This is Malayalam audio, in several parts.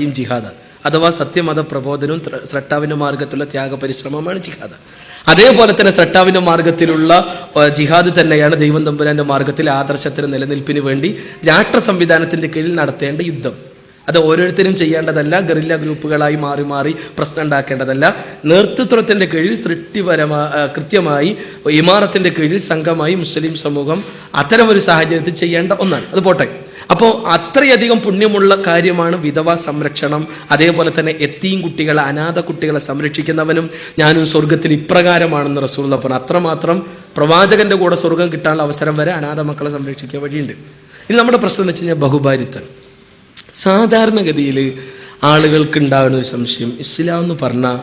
യും ജിഹാദ്. അഥവാ സത്യമത പ്രബോധനവും സ്രട്ടാവിന്റെ മാർഗത്തിലുള്ള ത്യാഗപരിശ്രമമാണ് ജിഹാദ്. അതേപോലെ തന്നെ സ്രട്ടാവിന്റെ മാർഗത്തിലുള്ള ജിഹാദ് തന്നെയാണ് ദൈവം തമ്പുരാന്റെ മാർഗത്തിൽ ആദർശത്തിന് നിലനിൽപ്പിന് വേണ്ടി രാഷ്ട്ര സംവിധാനത്തിന്റെ കീഴിൽ നടത്തേണ്ട യുദ്ധം. അത് ഓരോരുത്തരും ചെയ്യേണ്ടതല്ല ഗറില്ല ഗ്രൂപ്പുകളായി മാറി മാറി പ്രശ്നം ഉണ്ടാക്കേണ്ടതല്ല. നേതൃത്വത്തിന്റെ കീഴിൽ സൃഷ്ടിപരമാ കൃത്യമായി ഇമാറത്തിന്റെ കീഴിൽ സംഘമായി മുസ്ലിം സമൂഹം അത്തരമൊരു സാഹചര്യത്തിൽ ചെയ്യേണ്ട ഒന്നാണ്. അത് പോട്ടെ. അപ്പോൾ അത്രയധികം പുണ്യമുള്ള കാര്യമാണ് വിധവ സംരക്ഷണം. അതേപോലെ തന്നെ എത്തിയും കുട്ടികളെ അനാഥ കുട്ടികളെ സംരക്ഷിക്കുന്നവനും ഞാനും സ്വർഗത്തിൽ ഇപ്രകാരമാണെന്ന് റസൂള്ള പറഞ്ഞു അത്രമാത്രം പ്രവാചകന്റെ കൂടെ സ്വർഗം കിട്ടാനുള്ള അവസരം വരെ അനാഥ മക്കളെ സംരക്ഷിക്കാൻ വഴിയുണ്ട്. ഇനി നമ്മുടെ പ്രശ്നം എന്ന് വെച്ച് കഴിഞ്ഞാൽ ബഹുഭാരിത്വം സാധാരണഗതിയിൽ ആളുകൾക്ക് ഉണ്ടാകുന്ന ഒരു സംശയം ഇസ്ലാം എന്ന് പറഞ്ഞാൽ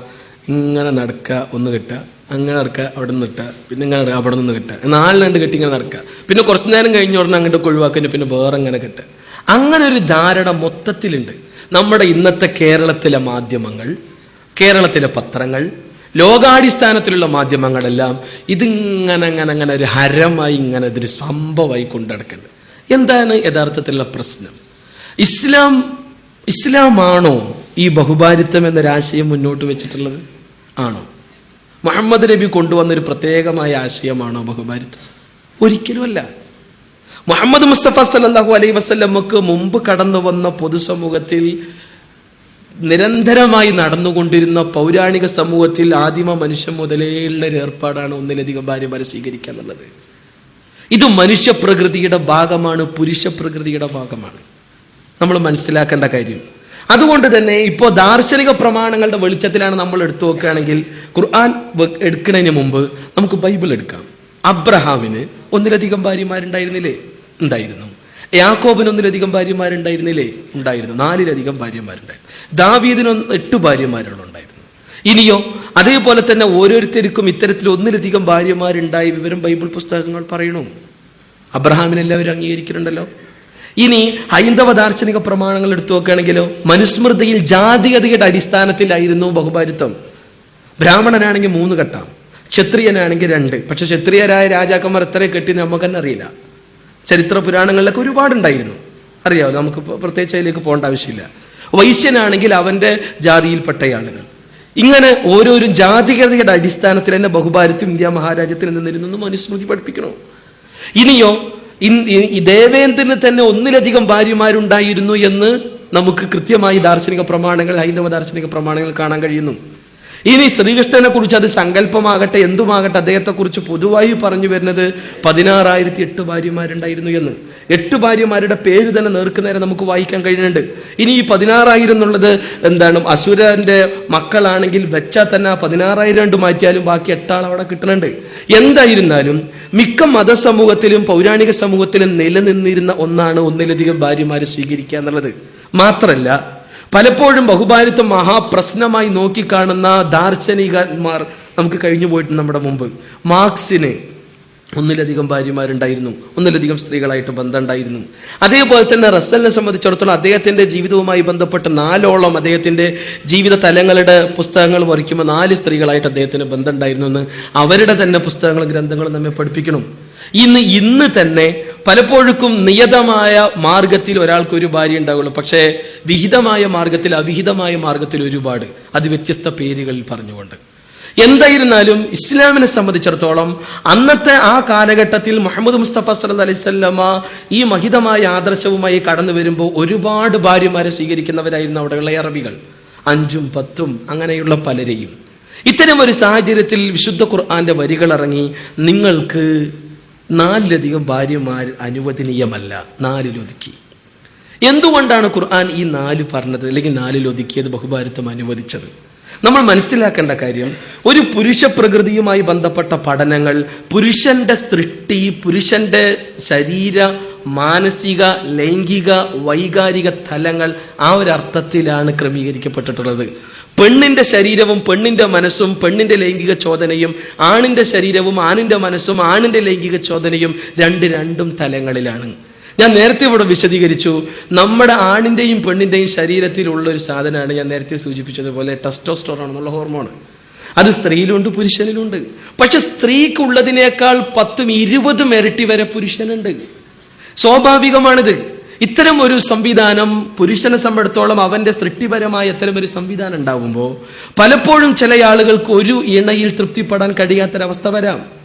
ഇങ്ങനെ നടക്കുക ഒന്ന് കിട്ടുക. അങ്ങനെ നടക്കുക അവിടെ നിന്ന് കിട്ടുക പിന്നെ ഇങ്ങനെ അവിടെ നിന്ന് കിട്ടുക നാലിനണ്ട് കെട്ടി ഇങ്ങനെ നടക്കുക. പിന്നെ കുറച്ച് നേരം കഴിഞ്ഞ ഉടനെ അങ്ങോട്ട് ഒഴിവാക്കുന്നു പിന്നെ വേറെ അങ്ങനെ കിട്ടുക. അങ്ങനെ ഒരു ധാരണ മൊത്തത്തിലുണ്ട്. നമ്മുടെ ഇന്നത്തെ കേരളത്തിലെ മാധ്യമങ്ങൾ കേരളത്തിലെ പത്രങ്ങൾ ലോകാടിസ്ഥാനത്തിലുള്ള മാധ്യമങ്ങളെല്ലാം ഇതിങ്ങനെ അങ്ങനെ അങ്ങനെ ഒരു ഹരമായി ഇങ്ങനെ ഇതൊരു സംഭവമായി കൊണ്ടുനടക്കുന്നുണ്ട് എന്താണ് യഥാർത്ഥത്തിലുള്ള പ്രശ്നം? ഇസ്ലാം ഇസ്ലാമാണോ ഈ ബഹുഭാരിത്വം എന്നൊരാശയം മുന്നോട്ട് വെച്ചിട്ടുള്ളത്? ആണോ? മുഹമ്മദ് നബി കൊണ്ടുവന്ന ഒരു പ്രത്യേകമായ ആശയമാണോ ബഹുഭാരിത്വം ഒരിക്കലുമല്ല. മുഹമ്മദ് മുസ്തഫ സല്ലല്ലാഹു അലൈ വസ്ല്ലമ്മക്ക് മുമ്പ് കടന്നു വന്ന പൊതുസമൂഹത്തിൽ നിരന്തരമായി നടന്നുകൊണ്ടിരുന്ന പൗരാണിക സമൂഹത്തിൽ ആദിമ മനുഷ്യൻ മുതലേയുള്ള ഒരു ഏർപ്പാടാണ് ഒന്നിലധികം ഭാര്യമാരെ സ്വീകരിക്കുക എന്നുള്ളത്. ഇത് മനുഷ്യപ്രകൃതിയുടെ ഭാഗമാണ് പുരുഷ പ്രകൃതിയുടെ ഭാഗമാണ്. നമ്മൾ മനസ്സിലാക്കേണ്ട കാര്യം അതുകൊണ്ട് തന്നെ ഇപ്പോൾ ദാർശനിക പ്രമാണങ്ങളുടെ വെളിച്ചത്തിലാണ് നമ്മൾ എടുത്തു നോക്കുകയാണെങ്കിൽ ഖുർആൻ എടുക്കുന്നതിന് മുമ്പ് നമുക്ക് ബൈബിൾ എടുക്കാം. അബ്രഹാമിന് ഒന്നിലധികം ഭാര്യമാരുണ്ടായിരുന്നില്ലേ? ഉണ്ടായിരുന്നു. യാക്കോബിന് ഒന്നിലധികം ഭാര്യമാരുണ്ടായിരുന്നില്ലേ? ഉണ്ടായിരുന്നു. നാലിലധികം ഭാര്യമാരുണ്ടായിരുന്നു. ദാവീദിന് എട്ട് ഭാര്യമാരുണ്ടായിരുന്നു ഇനിയോ അതേപോലെ തന്നെ ഓരോരുത്തർക്കും ഇത്തരത്തിൽ ഒന്നിലധികം ഭാര്യമാരുണ്ടായ വിവരം ബൈബിൾ പുസ്തകങ്ങൾ പറയണു? അബ്രഹാമിനെല്ലാവരും അംഗീകരിക്കുന്നുണ്ടല്ലോ. ഇനി ഹൈന്ദവ ദാർശനിക പ്രമാണങ്ങൾ എടുത്തു നോക്കുകയാണെങ്കിലോ മനുസ്മൃതിയിൽ ജാതികതയുടെ അടിസ്ഥാനത്തിലായിരുന്നു ബഹുഭാരിത്വം ബ്രാഹ്മണനാണെങ്കിൽ മൂന്ന് ഘട്ടം ക്ഷത്രിയനാണെങ്കിൽ രണ്ട്. പക്ഷെ ക്ഷത്രിയരായ രാജാക്കന്മാർ എത്ര കെട്ടി നമുക്ക് തന്നെ അറിയില്ല. ചരിത്ര പുരാണങ്ങളിലൊക്കെ ഒരുപാടുണ്ടായിരുന്നു. അറിയാമോ നമുക്ക് പ്രത്യേകിച്ച് അതിലേക്ക് പോകേണ്ട ആവശ്യമില്ല. വൈശ്യനാണെങ്കിൽ അവന്റെ ജാതിയിൽപ്പെട്ട ആളുകൾ ഇങ്ങനെ ഓരോരോ ജാതികതയുടെ അടിസ്ഥാനത്തിൽ തന്നെ ബഹുഭാരത്വം ഇന്ത്യ മഹാരാജ്യത്തിൽ നിന്നിരുന്നു മനുസ്മൃതി പഠിപ്പിക്കണോ? ഇനിയോ ദേവേന്ദ്രന് തന്നെ ഒന്നിലധികം ഭാര്യമാരുണ്ടായിരുന്നു എന്ന് നമുക്ക് കൃത്യമായി ദാർശനിക പ്രമാണങ്ങൾ ഹൈന്ദവ ദാർശനിക പ്രമാണങ്ങൾ കാണാൻ കഴിയുന്നു. ഇനി ശ്രീകൃഷ്ണനെ കുറിച്ച് അത് സങ്കല്പമാകട്ടെ എന്തുമാകട്ടെ അദ്ദേഹത്തെ കുറിച്ച് പൊതുവായി പറഞ്ഞു വരുന്നത് പതിനാറായിരത്തി എട്ട് ഭാര്യമാരുണ്ടായിരുന്നു എന്ന്. എട്ട് ഭാര്യമാരുടെ പേര് തന്നെ നേർക്കുന്നേരം നമുക്ക് വായിക്കാൻ കഴിയുന്നുണ്ട്. ഇനി ഈ പതിനാറായിരം എന്നുള്ളത് എന്താണ് അസുരന്റെ മക്കളാണെങ്കിൽ വെച്ചാൽ തന്നെ ആ പതിനാറായിരം രണ്ട് മാറ്റിയാലും ബാക്കി എട്ടാൾ അവിടെ കിട്ടുന്നുണ്ട്. എന്തായിരുന്നാലും മിക്ക മതസമൂഹത്തിലും പൗരാണിക സമൂഹത്തിലും നിലനിന്നിരുന്ന ഒന്നാണ് ഒന്നിലധികം ഭാര്യമാരെ സ്വീകരിക്കുക എന്നുള്ളത്. മാത്രല്ല പലപ്പോഴും ബഹുഭാരിത്വം മഹാപ്രശ്നമായി നോക്കിക്കാണുന്ന ദാർശനികന്മാർ നമുക്ക് കഴിഞ്ഞു പോയിട്ടുണ്ട് നമ്മുടെ മുമ്പ്. മാർക്സിന് ഒന്നിലധികം ഭാര്യമാരുണ്ടായിരുന്നു. ഒന്നിലധികം സ്ത്രീകളായിട്ട് ബന്ധമുണ്ടായിരുന്നു. അതേപോലെ തന്നെ റസലിനെ സംബന്ധിച്ചിടത്തോളം അദ്ദേഹത്തിന്റെ ജീവിതവുമായി ബന്ധപ്പെട്ട് നാലോളം അദ്ദേഹത്തിന്റെ ജീവിത തലങ്ങളുടെ പുസ്തകങ്ങൾ വരയ്ക്കുമ്പോൾ നാല് സ്ത്രീകളായിട്ട് അദ്ദേഹത്തിന് ബന്ധമുണ്ടായിരുന്നു എന്ന് അവരുടെ തന്നെ പുസ്തകങ്ങളും ഗ്രന്ഥങ്ങളും നമ്മെ പഠിപ്പിക്കണം. ഇന്ന് ഇന്ന് തന്നെ പലപ്പോഴും നിയതമായ മാർഗത്തിൽ ഒരാൾക്ക് ഒരു ഭാര്യ ഉണ്ടാവുള്ളൂ. പക്ഷേ വിഹിതമായ മാർഗത്തിൽ അവിഹിതമായ മാർഗത്തിൽ ഒരുപാട്. അത് വ്യത്യസ്ത പേരുകളിൽ പറഞ്ഞുകൊണ്ട്. എന്തായിരുന്നാലും ഇസ്ലാമിനെ സംബന്ധിച്ചിടത്തോളം അന്നത്തെ ആ കാലഘട്ടത്തിൽ മുഹമ്മദ് മുസ്തഫ സല്ല അലൈവല്ലമ ഈ മഹിതമായ ആദർശവുമായി കടന്നു വരുമ്പോൾ ഒരുപാട് ഭാര്യമാരെ സ്വീകരിക്കുന്നവരായിരുന്നു അവിടെയുള്ള അറബികൾ. അഞ്ചും പത്തും അങ്ങനെയുള്ള പലരെയും. ഇത്തരം ഒരു സാഹചര്യത്തിൽ വിശുദ്ധ ഖുർആന്റെ വരികൾ ഇറങ്ങി നിങ്ങൾക്ക് നാലിലധികം ഭാര്യമാർ അനുവദനീയമല്ല നാലിലൊതുക്കി. എന്തുകൊണ്ടാണ് ഖുർആൻ ഈ നാല് പറഞ്ഞത്? അല്ലെങ്കിൽ നാലിലൊതുക്കിയത് ബഹുഭാരത്വം അനുവദിച്ചത്? നമ്മൾ മനസ്സിലാക്കേണ്ട കാര്യം ഒരു പുരുഷ പ്രകൃതിയുമായി ബന്ധപ്പെട്ട പഠനങ്ങൾ പുരുഷന്റെ സൃഷ്ടി പുരുഷന്റെ ശരീര മാനസിക ലൈംഗിക വൈകാരിക തലങ്ങൾ ആ ഒരു അർത്ഥത്തിലാണ് ക്രമീകരിക്കപ്പെട്ടിട്ടുള്ളത്. പെണ്ണിന്റെ ശരീരവും പെണ്ണിന്റെ മനസ്സും പെണ്ണിന്റെ ലൈംഗിക ചോദനയും ആണിന്റെ ശരീരവും ആണിന്റെ മനസ്സും ആണിന്റെ ലൈംഗിക ചോദനയും രണ്ട് രണ്ടും തലങ്ങളിലാണ്. ഞാൻ നേരത്തെ ഇവിടെ വിശദീകരിച്ചു നമ്മുടെ ആണിന്റെയും പെണ്ണിന്റെയും ശരീരത്തിലുള്ള ഒരു സാധനമാണ് ഞാൻ നേരത്തെ സൂചിപ്പിച്ചതുപോലെ ടെസ്റ്റോസ്റ്റോറോൺ എന്നുള്ള ഹോർമോൺ അത് സ്ത്രീയിലുണ്ട് പുരുഷനിലുണ്ട്. പക്ഷെ സ്ത്രീക്കുള്ളതിനേക്കാൾ പത്തും ഇരുപതും ഇരട്ടി വരെ പുരുഷനുണ്ട്. സ്വാഭാവികമാണിത്. ഇത്തരം ഒരു സംവിധാനം പുരുഷനെ സംബന്ധിച്ചോളം അവന്റെ സൃഷ്ടിപരമായ ഇത്തരം ഒരു സംവിധാനം ഉണ്ടാകുമ്പോൾ പലപ്പോഴും ചില ആളുകൾക്ക് ഒരു ഇണയിൽ തൃപ്തിപ്പെടാൻ കഴിയാത്തൊരവസ്ഥ വരാം.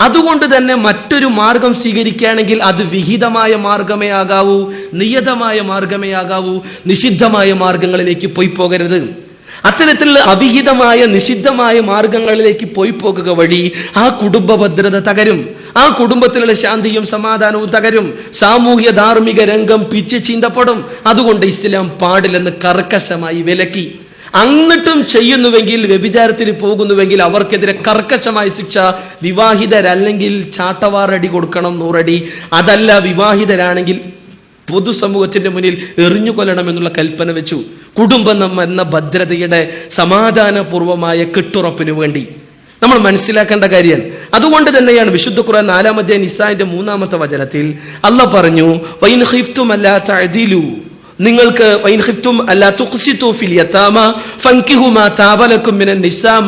അതുകൊണ്ട് തന്നെ മറ്റൊരു മാർഗം സ്വീകരിക്കുകയാണെങ്കിൽ അത് വിഹിതമായ മാർഗമേ ആകാവൂ നിയതമായ മാർഗമേ ആകാവൂ നിഷിദ്ധമായ മാർഗങ്ങളിലേക്ക് പോയി പോകരുത്. അത്തരത്തിലുള്ള അവിഹിതമായ നിഷിദ്ധമായ മാർഗങ്ങളിലേക്ക് പോയി പോകുക വഴി ആ കുടുംബ ഭദ്രത തകരും. ആ കുടുംബത്തിലുള്ള ശാന്തിയും സമാധാനവും തകരും. സാമൂഹ്യ ധാർമ്മിക രംഗം പിച്ച് ചീന്തപ്പെടും. അതുകൊണ്ട് ഇസ്ലാം പാടില്ലെന്ന് കർക്കശമായി വിലക്കി. എന്നിട്ടും ചെയ്യുന്നുവെങ്കിൽ വ്യഭിചാരത്തിന് പോകുന്നുവെങ്കിൽ അവർക്കെതിരെ കർക്കശമായ ശിക്ഷ വിവാഹിതരല്ലെങ്കിൽ ചാട്ടവാറടി കൊടുക്കണം നൂറടി. അതല്ല വിവാഹിതരാണെങ്കിൽ പൊതുസമൂഹത്തിന്റെ മുന്നിൽ എറിഞ്ഞു കൊല്ലണം എന്നുള്ള കൽപ്പന വെച്ചു. കുടുംബം എന്ന ഭദ്രതയുടെ സമാധാനപൂർവമായ കെട്ടുറപ്പിന് വേണ്ടി. നമ്മൾ മനസ്സിലാക്കേണ്ട കാര്യമാണ് അതുകൊണ്ട് തന്നെയാണ് വിശുദ്ധ ഖുർആൻ നാലാമത്തെ നിസാന്റെ മൂന്നാമത്തെ വചനത്തിൽ അല്ല പറഞ്ഞു വൈൻ ഖിഫ്തും അല്ലാ തഅദിലു നിങ്ങൾക്ക് അല്ലാ ഫിൽ യതാമ നിസാ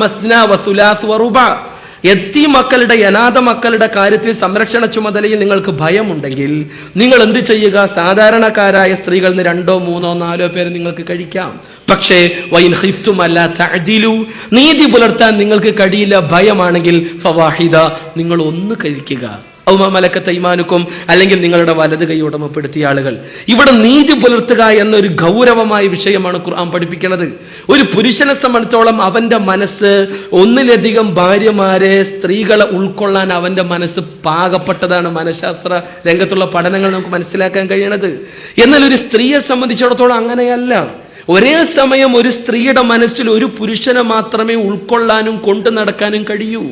എത്തി മക്കളുടെ അനാഥ മക്കളുടെ കാര്യത്തിൽ സംരക്ഷണ ചുമതലയിൽ നിങ്ങൾക്ക് ഭയമുണ്ടെങ്കിൽ നിങ്ങൾ എന്ത് ചെയ്യുക? സാധാരണക്കാരായ സ്ത്രീകളിൽ നിന്ന് രണ്ടോ മൂന്നോ നാലോ പേര് നിങ്ങൾക്ക് കഴിക്കാം. പക്ഷേ വൈൻ ഹിഫ്റ്റും അല്ല തഅദിലു. നീതി പുലർത്താൻ നിങ്ങൾക്ക് കഴിയില്ല ഭയമാണെങ്കിൽ ഫവാഹിദ നിങ്ങൾ ഒന്ന് കഴിക്കുക. ഔമലക്ക തൈമാനുക്കും അല്ലെങ്കിൽ നിങ്ങളുടെ വലത് കൈ ഉടമപ്പെടുത്തിയ ആളുകൾ. ഇവിടെ നീതി പുലർത്തുക എന്നൊരു ഗൗരവമായ വിഷയമാണ് ഖുർആൻ പഠിപ്പിക്കുന്നത്. ഒരു പുരുഷനെ സംബന്ധിച്ചോളം അവന്റെ മനസ്സ് ഒന്നിലധികം ഭാര്യമാരെ സ്ത്രീകളെ ഉൾക്കൊള്ളാൻ അവന്റെ മനസ്സ് പാകപ്പെട്ടതാണ് മനഃശാസ്ത്ര രംഗത്തുള്ള പഠനങ്ങൾ നമുക്ക് മനസ്സിലാക്കാൻ കഴിയണത്. എന്നാൽ ഒരു സ്ത്രീയെ സംബന്ധിച്ചിടത്തോളം അങ്ങനെയല്ല. ഒരേ സമയം ഒരു സ്ത്രീയുടെ മനസ്സിൽ ഒരു പുരുഷനെ മാത്രമേ ഉൾക്കൊള്ളാനും കൊണ്ടു നടക്കാനും കഴിയൂ.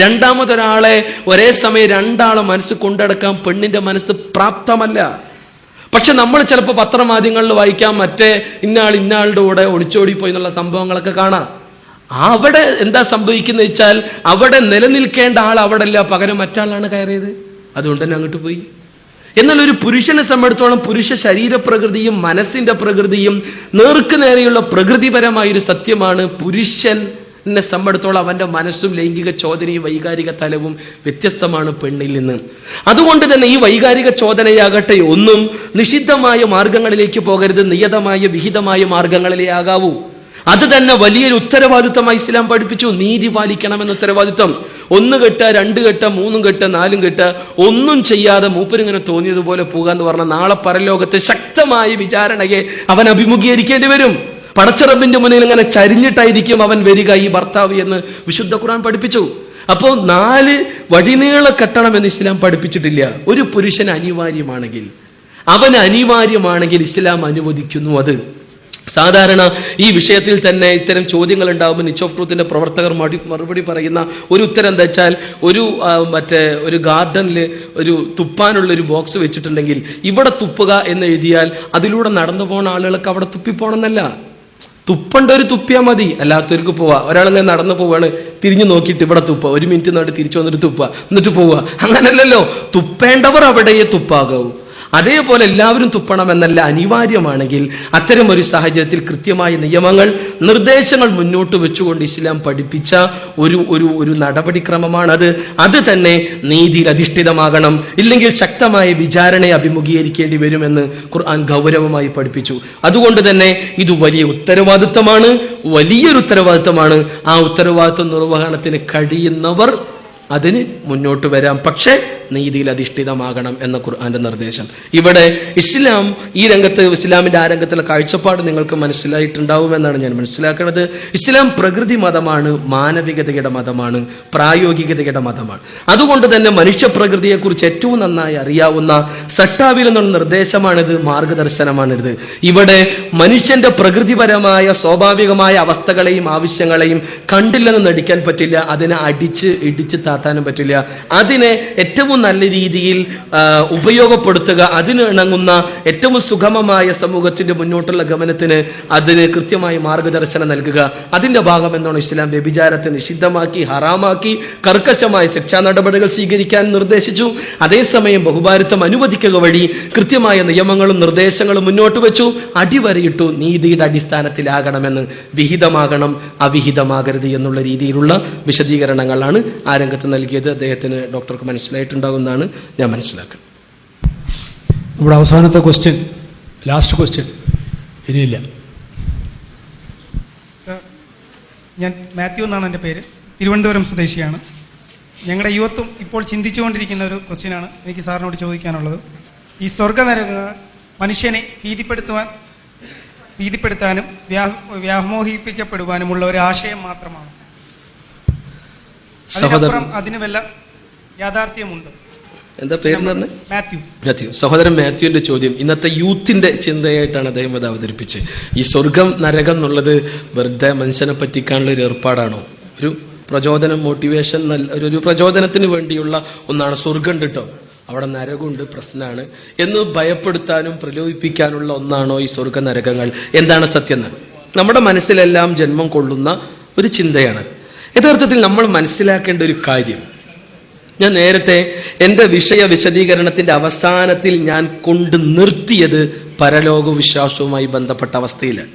രണ്ടാമതൊരാളെ ഒരേ സമയം രണ്ടാളെ മനസ്സ് കൊണ്ടടക്കാൻ പെണ്ണിന്റെ മനസ്സ് പ്രാപ്തമല്ല. പക്ഷെ നമ്മൾ ചിലപ്പോൾ പത്രമാധ്യമങ്ങളിൽ വായിക്കാം മറ്റേ ഇന്നാൾ ഇന്നാളുടെ കൂടെ ഒളിച്ചോടി പോയി എന്നുള്ള സംഭവങ്ങളൊക്കെ കാണാം. അവിടെ എന്താ സംഭവിക്കുന്നത് വെച്ചാൽ അവിടെ നിലനിൽക്കേണ്ട ആൾ അവിടെ അല്ല പകരം മറ്റാളാണ് കയറിയത്. അതുകൊണ്ട് തന്നെ അങ്ങോട്ട് പോയി. എന്നാൽ ഒരു പുരുഷനെ സംബന്ധിച്ചോളം പുരുഷ ശരീരപ്രകൃതിയും മനസ്സിന്റെ പ്രകൃതിയും നേർക്കു നേരെയുള്ള പ്രകൃതിപരമായ ഒരു സത്യമാണ് പുരുഷൻ എന്നെ സംബന്ധിച്ചോളം അവന്റെ മനസ്സും ലൈംഗിക ചോദനയും വൈകാരിക തലവും വ്യത്യസ്തമാണ് പെണ്ണിൽ നിന്ന്. അതുകൊണ്ട് തന്നെ ഈ വൈകാരിക ചോദനയാകട്ടെ ഒന്നും നിഷിദ്ധമായ മാർഗങ്ങളിലേക്ക് പോകരുത് നിയതമായ വിഹിതമായ മാർഗങ്ങളിലേ ആകാവൂ. അത് തന്നെ വലിയൊരു ഉത്തരവാദിത്തമായി ഇസ്ലാം പഠിപ്പിച്ചു. നീതി പാലിക്കണമെന്ന ഉത്തരവാദിത്തം ഒന്ന് കെട്ട രണ്ട് കെട്ട മൂന്നും കെട്ട നാലും കെട്ട ഒന്നും ചെയ്യാതെ മൂപ്പരിങ്ങനെ തോന്നിയതുപോലെ പോകാന്ന് പറഞ്ഞാൽ നാളെ പരലോകത്തെ ശക്തമായ വിചാരണയെ അവൻ അഭിമുഖീകരിക്കേണ്ടി വരും. പടച്ചറബിന്റെ മുന്നിൽ ഇങ്ങനെ ചരിഞ്ഞിട്ടായിരിക്കും അവൻ വരിക ഈ ഭർത്താവ് എന്ന് വിശുദ്ധ ഖുർആൻ പഠിപ്പിച്ചു. അപ്പോൾ നാല് വടിനീള കെട്ടണം എന്ന് ഇസ്ലാം പഠിപ്പിച്ചിട്ടില്ല. ഒരു പുരുഷൻ അനിവാര്യമാണെങ്കിൽ അവൻ അനിവാര്യമാണെങ്കിൽ ഇസ്ലാം അനുവദിക്കുന്നു അത്. സാധാരണ ഈ വിഷയത്തിൽ തന്നെ ഇത്തരം ചോദ്യങ്ങൾ ഉണ്ടാകുമ്പോൾ നിച്ച് ഓഫ് ട്രൂത്തിന്റെ പ്രവർത്തകർ മറുപടി പറയുന്ന ഒരു ഉത്തരം എന്താ വെച്ചാൽ ഒരു മറ്റേ ഒരു ഗാർഡനിൽ ഒരു തുപ്പാനുള്ള ഒരു ബോക്സ് വെച്ചിട്ടുണ്ടെങ്കിൽ ഇവിടെ തുപ്പുക എന്ന് എഴുതിയാൽ അതിലൂടെ നടന്നു പോകുന്ന ആളുകൾക്ക് അവിടെ തുപ്പിപ്പോണമെന്നല്ല തുപ്പണ്ട ഒരു തുപ്പിയാൽ മതി. അല്ലാത്തവർക്ക് പോവാ. ഒരാളിങ്ങനെ നടന്നു പോവാണ്. തിരിഞ്ഞു നോക്കിയിട്ട് ഇവിടെ തുപ്പ. ഒരു മിനിറ്റ് നാട്ട് തിരിച്ചു വന്നിട്ട് തുപ്പ. എന്നിട്ട് പോവുക അങ്ങനല്ലല്ലോ. തുപ്പേണ്ടവർ അവിടെയേ തുപ്പാകാവൂ. അതേപോലെ എല്ലാവരും തുപ്പണമെന്നല്ല അനിവാര്യമാണെങ്കിൽ അത്തരം ഒരു സാഹചര്യത്തിൽ കൃത്യമായ നിയമങ്ങൾ നിർദ്ദേശങ്ങൾ മുന്നോട്ട് വെച്ചുകൊണ്ട് ഇസ്ലാം പഠിപ്പിച്ച ഒരു ഒരു ഒരു നടപടിക്രമമാണത്. അത് തന്നെ നീതിയിൽ അധിഷ്ഠിതമാകണം. ഇല്ലെങ്കിൽ ശക്തമായ വിചാരണയെ അഭിമുഖീകരിക്കേണ്ടി വരുമെന്ന് ഖുർആൻ ഗൗരവമായി പഠിപ്പിച്ചു. അതുകൊണ്ട് തന്നെ ഇത് വലിയ ഉത്തരവാദിത്തമാണ്. വലിയൊരു ഉത്തരവാദിത്തമാണ്. ആ ഉത്തരവാദിത്വ നിർവഹണത്തിന് കഴിയുന്നവർ അതിന് മുന്നോട്ട് വരാം. പക്ഷേ നീതിയിൽ അധിഷ്ഠിതമാകണം എന്ന ഖുർആന്റെ നിർദ്ദേശം. ഇവിടെ ഇസ്ലാം ഈ രംഗത്ത് ഇസ്ലാമിന്റെ ആ രംഗത്തിലെ കാഴ്ചപ്പാട് നിങ്ങൾക്ക് മനസ്സിലായിട്ടുണ്ടാവുമെന്നാണ് ഞാൻ മനസ്സിലാക്കുന്നത്. ഇസ്ലാം പ്രകൃതി മതമാണ് മാനവികതയുടെ മതമാണ് പ്രായോഗികതയുടെ മതമാണ്. അതുകൊണ്ട് തന്നെ മനുഷ്യ പ്രകൃതിയെക്കുറിച്ച് ഏറ്റവും നന്നായി അറിയാവുന്ന സട്ടാവിൽ എന്നുള്ള നിർദ്ദേശമാണിത് മാർഗദർശനമാണിത് ഇവിടെ മനുഷ്യന്റെ പ്രകൃതിപരമായ സ്വാഭാവികമായ അവസ്ഥകളെയും ആവശ്യങ്ങളെയും കണ്ടില്ലെന്ന് നടിക്കാൻ പറ്റില്ല അതിനെ അടിച്ച് ഇടിച്ച് താത്താനും പറ്റില്ല. അതിനെ ഏറ്റവും നല്ല രീതിയിൽ ഉപയോഗപ്പെടുത്തുക അതിന് ഇണങ്ങുന്ന ഏറ്റവും സുഗമമായ സമൂഹത്തിന്റെ മുന്നോട്ടുള്ള ഗമനത്തിന് അതിന് കൃത്യമായ മാർഗദർശനം നൽകുക. അതിന്റെ ഭാഗം എന്നാണ് ഇസ്ലാം വ്യഭിചാരത്തെ നിഷിദ്ധമാക്കി ഹറാമാക്കി കർക്കശമായ ശിക്ഷാ നടപടികൾ സ്വീകരിക്കാൻ നിർദ്ദേശിച്ചു. അതേസമയം ബഹുഭാരിത്വം അനുവദിക്കുക വഴി കൃത്യമായ നിയമങ്ങളും നിർദ്ദേശങ്ങളും മുന്നോട്ട് വെച്ചു. അടിവരയിട്ടു നീതിയുടെ അടിസ്ഥാനത്തിലാകണമെന്ന് വിഹിതമാകണം അവിഹിതമാകരുത് എന്നുള്ള രീതിയിലുള്ള വിശദീകരണങ്ങളാണ് ആ രംഗത്ത് നൽകിയത്. അദ്ദേഹത്തിന് ഡോക്ടർക്ക് മനസ്സിലായിട്ടുണ്ടാകുമെന്നാണ് ഞാൻ മനസ്സിലാക്കുന്നത്. നമ്മുടെ അവസാനത്തെ ക്വസ്റ്റ്യൻ ലാസ്റ്റ് ക്വസ്റ്റ്യൻ ഇനിയില്ല. സർ, ഞാൻ മാത്യു എന്നാണ് എന്റെ പേര്. തിരുവനന്തപുരം സ്വദേശിയാണ്. ഞങ്ങളുടെ യുവത്വം ഇപ്പോൾ ചിന്തിച്ചുകൊണ്ടിരിക്കുന്ന ഒരു ക്വസ്റ്റ്യനാണ് എനിക്ക് സാറിനോട് ചോദിക്കാനുള്ളത്. ഈ സ്വർഗനരകങ്ങൾ മനുഷ്യനെ ഭീതിപ്പെടുത്തുവാൻ ഭീതിപ്പെടുത്താനും വ്യാ വ്യാമോഹിപ്പിക്കപ്പെടുവാനുമുള്ള ഒരു ആശയം മാത്രമാണ്. അതിനപ്പുറം അതിന് വല്ല യാഥാർത്ഥ്യമുണ്ട്. എന്താ പേര് പറഞ്ഞത് മാത്യു. മാത്യു. സഹോദരൻ മാത്യുവിന്റെ ചോദ്യം ഇന്നത്തെ യൂത്തിന്റെ ചിന്തയായിട്ടാണ് അദ്ദേഹം അത് അവതരിപ്പിച്ച് ഈ സ്വർഗം നരകം എന്നുള്ളത് വെറുതെ മനുഷ്യനെ പറ്റിക്കാനുള്ള ഒരു ഏർപ്പാടാണോ? ഒരു പ്രചോദനം മോട്ടിവേഷൻ നല്ല ഒരു- പ്രചോദനത്തിന് വേണ്ടിയുള്ള ഒന്നാണ് സ്വർഗം കേട്ടോ അവിടെ നരകമുണ്ട് പ്രശ്നമാണ്. എന്ന് ഭയപ്പെടുത്താനും പ്രലോഭിപ്പിക്കാനുള്ള ഒന്നാണോ ഈ സ്വർഗ നരകങ്ങൾ? എന്താണ് സത്യം നമ്മുടെ മനസ്സിലെല്ലാം ജന്മം കൊള്ളുന്ന ഒരു ചിന്തയാണ്. യഥാർത്ഥത്തിൽ നമ്മൾ മനസ്സിലാക്കേണ്ട ഒരു കാര്യം ഞാൻ നേരത്തെ എന്റെ വിഷയ വിശദീകരണത്തിന്റെ അവസാനത്തിൽ ഞാൻ കൊണ്ട് നിർത്തിയത് പരലോക വിശ്വാസവുമായി ബന്ധപ്പെട്ട അവസ്ഥയിലാണ്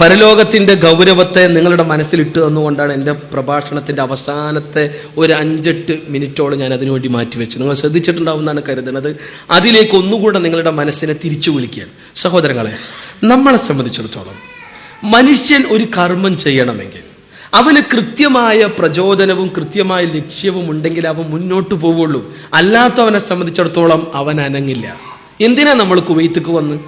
പരലോകത്തിന്റെ ഗൗരവത്തെ നിങ്ങളുടെ മനസ്സിലിട്ട് തന്നുകൊണ്ടാണ് എന്റെ പ്രഭാഷണത്തിന്റെ അവസാനത്തെ ഒരു അഞ്ചെട്ട് മിനിറ്റോളം ഞാൻ അതിനുവേണ്ടി മാറ്റിവെച്ചത്. നിങ്ങൾ ശ്രദ്ധിച്ചിട്ടുണ്ടാവുമെന്നാണ് കരുതുന്നത്. അതിലേക്ക് ഒന്നുകൂടെ നിങ്ങളുടെ മനസ്സിനെ തിരിച്ചു വിളിക്കുകയാണ്. സഹോദരങ്ങളെ നമ്മളെ സംബന്ധിച്ചിടത്തോളം മനുഷ്യൻ ഒരു കർമ്മം ചെയ്യണമെങ്കിൽ അവന് കൃത്യമായ പ്രചോദനവും കൃത്യമായ ലക്ഷ്യവും ഉണ്ടെങ്കിൽ അവൻ മുന്നോട്ട് പോവുള്ളൂ. അല്ലാത്തവനെ സംബന്ധിച്ചിടത്തോളം അവൻ അനങ്ങില്ല. എന്തിനാ നമ്മൾ കുവൈത്തക്ക് വന്ന്?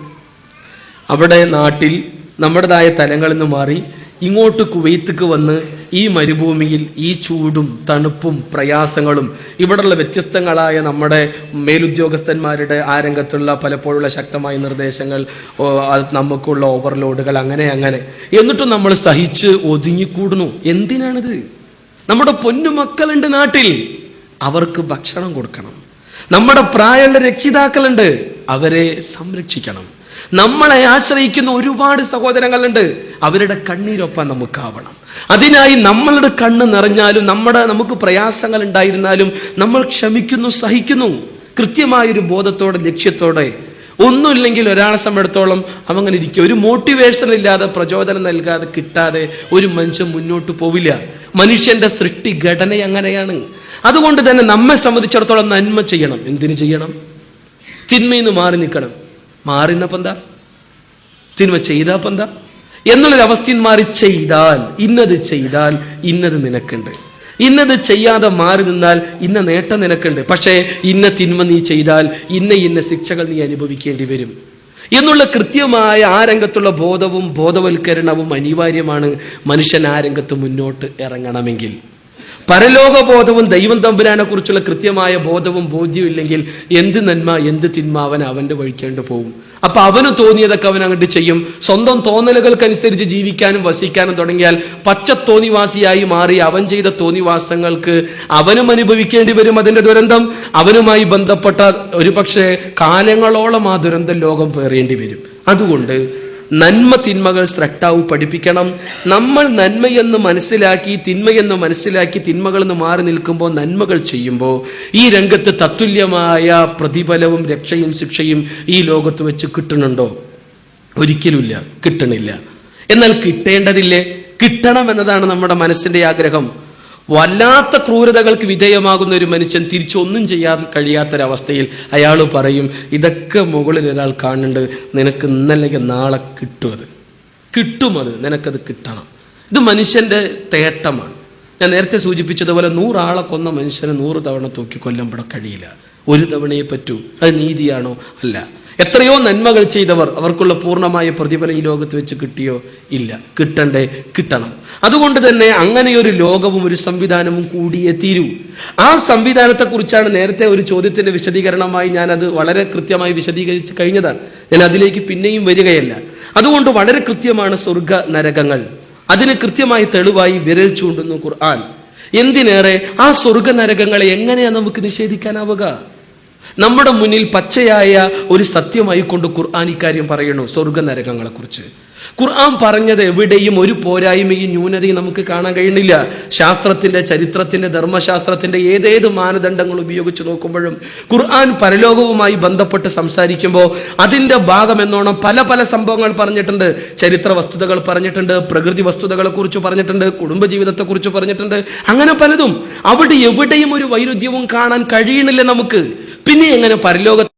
അവിടെ നാട്ടിൽ നമ്മുടേതായ തലങ്ങളിൽ നിന്ന് മാറി ഇങ്ങോട്ട് കുവൈത്തുക്ക് വന്ന് ഈ മരുഭൂമിയിൽ ഈ ചൂടും തണുപ്പും പ്രയാസങ്ങളും ഇവിടെയുള്ള വ്യത്യസ്തങ്ങളായ നമ്മുടെ മേലുദ്യോഗസ്ഥന്മാരുടെ ആ രംഗത്തുള്ള പലപ്പോഴുള്ള ശക്തമായ നിർദ്ദേശങ്ങൾ നമുക്കുള്ള ഓവർലോഡുകൾ അങ്ങനെ അങ്ങനെ. എന്നിട്ടും നമ്മൾ സഹിച്ച് ഒതുങ്ങിക്കൂടുന്നു. എന്തിനാണിത്? നമ്മുടെ പൊന്നുമക്കളുണ്ട് നാട്ടിൽ. അവർക്ക് ഭക്ഷണം കൊടുക്കണം. നമ്മുടെ പ്രായമുള്ള രക്ഷിതാക്കളുണ്ട്. അവരെ സംരക്ഷിക്കണം. നമ്മളെ ആശ്രയിക്കുന്ന ഒരുപാട് സഹോദരങ്ങളുണ്ട്. അവരുടെ കണ്ണീരൊപ്പം നമുക്കാവണം. അതിനായി നമ്മളുടെ കണ്ണ് നിറഞ്ഞാലും നമ്മുടെ നമുക്ക് പ്രയാസങ്ങൾ ഉണ്ടായിരുന്നാലും നമ്മൾ ക്ഷമിക്കുന്നു സഹിക്കുന്നു. കൃത്യമായൊരു ബോധത്തോടെ ലക്ഷ്യത്തോടെ. ഒന്നുമില്ലെങ്കിൽ ഒരാളെ സംബന്ധിച്ചിടത്തോളം അവങ്ങനെ ഇരിക്കും. ഒരു മോട്ടിവേഷൻ ഇല്ലാതെ പ്രചോദനം നൽകാതെ കിട്ടാതെ ഒരു മനുഷ്യൻ മുന്നോട്ട് പോവില്ല. മനുഷ്യന്റെ സൃഷ്ടി ഘടന അങ്ങനെയാണ്. അതുകൊണ്ട് തന്നെ നമ്മെ സംബന്ധിച്ചിടത്തോളം നന്മ ചെയ്യണം. എന്തിനു ചെയ്യണം? തിന്മയിൽ നിന്ന് മാറി നിൽക്കണം. മാറി നിന്നപ്പോ എന്താ? തിന്മ ചെയ്താപ്പം എന്താ? എന്നുള്ളൊരു അവസ്ഥയിൽ മാറി ചെയ്താൽ ഇന്നത് ചെയ്താൽ ഇന്നത് നിനക്കുണ്ട്. ഇന്നത് ചെയ്യാതെ മാറി നിന്നാൽ ഇന്ന നേട്ടം നിനക്കുണ്ട്. പക്ഷേ ഇന്ന തിന്മ നീ ചെയ്താൽ ഇന്ന ഇന്ന ശിക്ഷകൾ നീ അനുഭവിക്കേണ്ടി വരും. എന്നുള്ള കൃത്യമായ ആ രംഗത്തുള്ള ബോധവും ബോധവൽക്കരണവും അനിവാര്യമാണ് മനുഷ്യൻ ആ രംഗത്ത് മുന്നോട്ട് ഇറങ്ങണമെങ്കിൽ. പരലോക ബോധവും ദൈവം തമ്പുരാനെ കുറിച്ചുള്ള കൃത്യമായ ബോധവും ബോധ്യവും ഇല്ലെങ്കിൽ എന്ത് നന്മ എന്ത് തിന്മ അവൻ അവന്റെ വഴിക്കേണ്ടു പോകും. അപ്പൊ അവന് തോന്നിയതൊക്കെ അവൻ അങ്ങോട്ട് ചെയ്യും. സ്വന്തം തോന്നലുകൾക്കനുസരിച്ച് ജീവിക്കാനും വസിക്കാനും തുടങ്ങിയാൽ പച്ച തോന്നിവാസിയായി മാറി അവൻ ചെയ്ത തോന്നിവാസങ്ങൾക്ക് അവനും അനുഭവിക്കേണ്ടി വരും അതിന്റെ ദുരന്തം. അവനുമായി ബന്ധപ്പെട്ട ഒരുപക്ഷെ കാലങ്ങളോളം ആ ദുരന്തം ലോകം പേറേണ്ടി വരും. അതുകൊണ്ട് നന്മ തിന്മകൾ സ്രട്ടാവ് പഠിപ്പിക്കണം. നമ്മൾ നന്മയെന്ന് മനസ്സിലാക്കി തിന്മയെന്ന് മനസ്സിലാക്കി തിന്മകളിൽ നിന്ന് മാറി നിൽക്കുമ്പോൾ നന്മകൾ ചെയ്യുമ്പോൾ ഈ രംഗത്ത് തത്തുല്യമായ പ്രതിഫലവും രക്ഷയും ശിക്ഷയും ഈ ലോകത്ത് വെച്ച് കിട്ടുന്നുണ്ടോ? ഒരിക്കലുമില്ല. കിട്ടണില്ല. എന്നാൽ കിട്ടേണ്ടതില്ലേ? കിട്ടണം എന്നതാണ് നമ്മുടെ മനസ്സിന്റെ ആഗ്രഹം. വല്ലാത്ത ക്രൂരതകൾക്ക് വിധേയമാകുന്ന ഒരു മനുഷ്യൻ തിരിച്ചൊന്നും ചെയ്യാൻ കഴിയാത്തൊരവസ്ഥയിൽ അയാൾ പറയും ഇതൊക്കെ മുകളിൽ ഒരാൾ കാണുന്നുണ്ട് നിനക്ക് ഇന്നല്ലെങ്കിൽ നാളെ കിട്ടും അത്. കിട്ടും അത് നിനക്കത് കിട്ടണം. ഇത് മനുഷ്യന്റെ തേട്ടമാണ്. ഞാൻ നേരത്തെ സൂചിപ്പിച്ചതുപോലെ നൂറാളെ കൊന്ന മനുഷ്യനെ നൂറ് തവണ തൂക്കി കൊല്ലപ്പെടാൻ കഴിയില്ല. ഒരു തവണയെ പറ്റൂ. അത് നീതിയാണോ? അല്ല. എത്രയോ നന്മകൾ ചെയ്തവർ അവർക്കുള്ള പൂർണമായ പ്രതിഫലം ഈ ലോകത്ത് വെച്ച് കിട്ടിയോ ഇല്ല. കിട്ടണ്ടേ? കിട്ടണം. അതുകൊണ്ട് തന്നെ അങ്ങനെയൊരു ലോകവും ഒരു സംവിധാനവും കൂടിയേ തീരൂ. ആ സംവിധാനത്തെ കുറിച്ചാണ് നേരത്തെ ഒരു ചോദ്യത്തിന്റെ വിശദീകരണമായി ഞാൻ അത് വളരെ കൃത്യമായി വിശദീകരിച്ച് കഴിഞ്ഞതാണ്. ഞാൻ അതിലേക്ക് പിന്നെയും വരികയല്ല. അതുകൊണ്ട് വളരെ കൃത്യമാണ് സ്വർഗ നരകങ്ങൾ. അതിന് കൃത്യമായി തെളിവായി വിരൽ ചൂണ്ടുന്നു ഖുർആൻ. എന്തിനേറെ? ആ സ്വർഗ നരകങ്ങളെ എങ്ങനെയാണ് നമുക്ക് നിഷേധിക്കാനാവുക? നമ്മുടെ മുന്നിൽ പച്ചയായ ഒരു സത്യമായി കൊണ്ട് ഖുർആൻ ഇക്കാര്യം പറയണു. സ്വർഗ നരകങ്ങളെ കുറിച്ച് ഖുർആൻ പറഞ്ഞത് എവിടെയും ഒരു പോരായ്മയും ന്യൂനതയും നമുക്ക് കാണാൻ കഴിയുന്നില്ല. ശാസ്ത്രത്തിന്റെ ചരിത്രത്തിന്റെ ധർമ്മശാസ്ത്രത്തിന്റെ ഏതേത് മാനദണ്ഡങ്ങൾ ഉപയോഗിച്ച് നോക്കുമ്പോഴും ഖുർആൻ പരലോകവുമായി ബന്ധപ്പെട്ട് സംസാരിക്കുമ്പോൾ അതിന്റെ ഭാഗം എന്നോണം പല പല സംഭവങ്ങൾ പറഞ്ഞിട്ടുണ്ട്. ചരിത്ര വസ്തുതകൾ പറഞ്ഞിട്ടുണ്ട് പ്രകൃതി വസ്തുതകളെ കുറിച്ച് പറഞ്ഞിട്ടുണ്ട് കുടുംബജീവിതത്തെ കുറിച്ച് പറഞ്ഞിട്ടുണ്ട്. അങ്ങനെ പലതും. അവിടെ എവിടെയും ഒരു വൈരുദ്ധ്യവും കാണാൻ കഴിയണില്ല നമുക്ക്. പിന്നെ എങ്ങനെ പരലോക